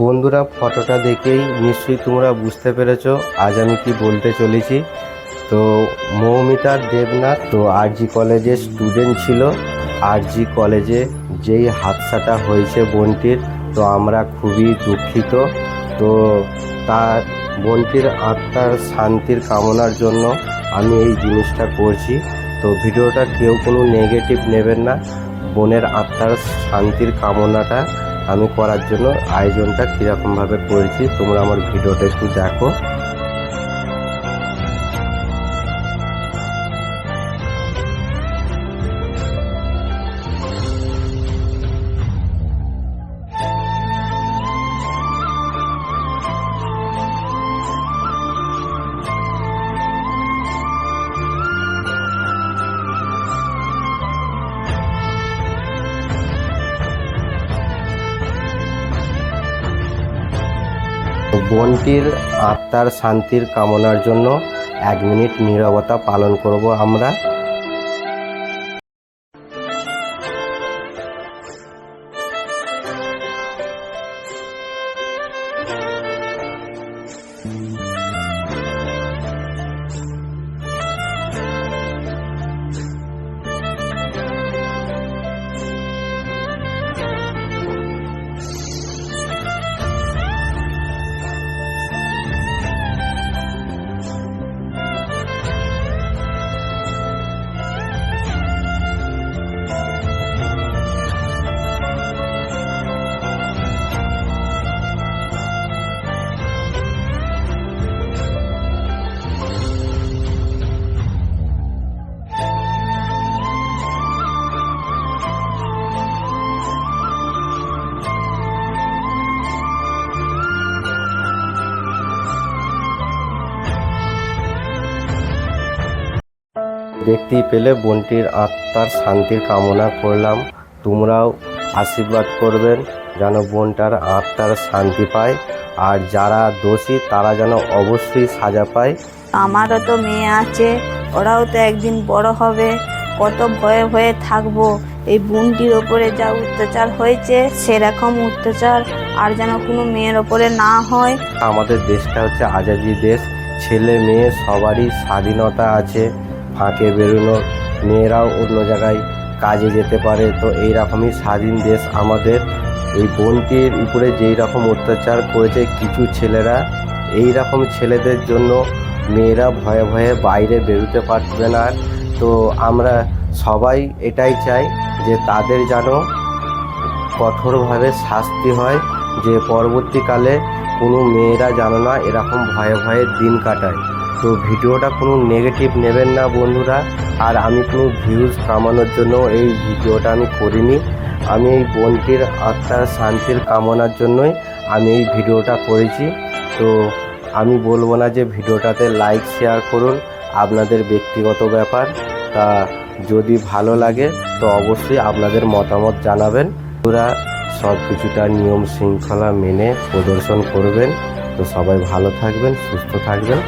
বন্ধুরা, ফটোটা দেখেই নিশ্চয়ই তোমরা বুঝতে পেরেছ আজ আমি কি বলতে চলেছি। তো মৌমিতা দেবনাথ, তো আরজি কলেজের স্টুডেন্ট ছিল। আরজি কলেজে যেই হাদসাটা হয়েছে বোনটির, তো আমরা খুবই দুঃখিত। তো তার, বোনটির আত্মার শান্তির কামনার জন্য আমি এই জিনিসটা করছি। তো ভিডিওটা কেউ কোনো নেগেটিভ নেবেন না। বোনের আত্মার শান্তির কামনাটা আমি করার জন্য আয়োজনটা কীরকমভাবে করেছি তোমরা আমার ভিডিওটা একটু দেখো। বোনটির আত্মার শান্তির কামনার জন্য এক মিনিট নীরবতা পালন করব আমরা। দেখতেই পেলে বোনটির আত্মার শান্তির কামনা করলাম। তোমরাও আশীর্বাদ করবেন যেন বোনটার আত্মার শান্তি পায়। আর যারা দোষী তারা যেন অবশ্যই সাজা পায়। আমারও তো মেয়ে আছে ওরাও তো একদিন বড় হবে। কত ভয়ে ভয়ে থাকব। এই বোনটির ওপরে যা অত্যাচার হয়েছে সেরকম অত্যাচার আর যেন কোনো মেয়ের ওপরে না হয়। আমাদের দেশটা হচ্ছে আজাদি দেশ। ছেলে মেয়ে সবারই স্বাধীনতা আছে। ফাঁকে বেরোনোর মেয়েরাও অন্য জায়গায় কাজে যেতে পারে। তো এই রকমই স্বাধীন দেশ আমাদের। এই বোনটির উপরে যেই রকম অত্যাচার করেছে কিছু ছেলেরা এই রকম ছেলেদের জন্য মেয়েরা ভয়ে ভয়ে বাইরে বেরোতে পারবে না। তো আমরা সবাই এটাই চাই যে তাদের যেন কঠোরভাবে শাস্তি হয়, যে পরবর্তীকালে কোনো মেয়েরা জানো না এরকম ভয়ে ভয়ে দিন কাটায়। তো ভিডিওটা কোনো নেগেটিভ নেবেন না বন্ধুরা। আর আমি কোনো ভিউজ কামানোর জন্য এই ভিডিওটা আমি করিনি। আমি এই বোনটির আত্মার শান্তির কামনার জন্যই আমি এই ভিডিওটা করেছি। তো আমি বলব না যে ভিডিওটাতে লাইক শেয়ার করুন। আপনাদের ব্যক্তিগত ব্যাপার। তা যদি ভালো লাগে, তো অবশ্যই আপনাদের মতামত জানাবেন। ওরা সব কিছুটা নিয়ম শৃঙ্খলা মেনে প্রদর্শন করবেন। তো সবাই ভালো থাকবেন, সুস্থ থাকবেন।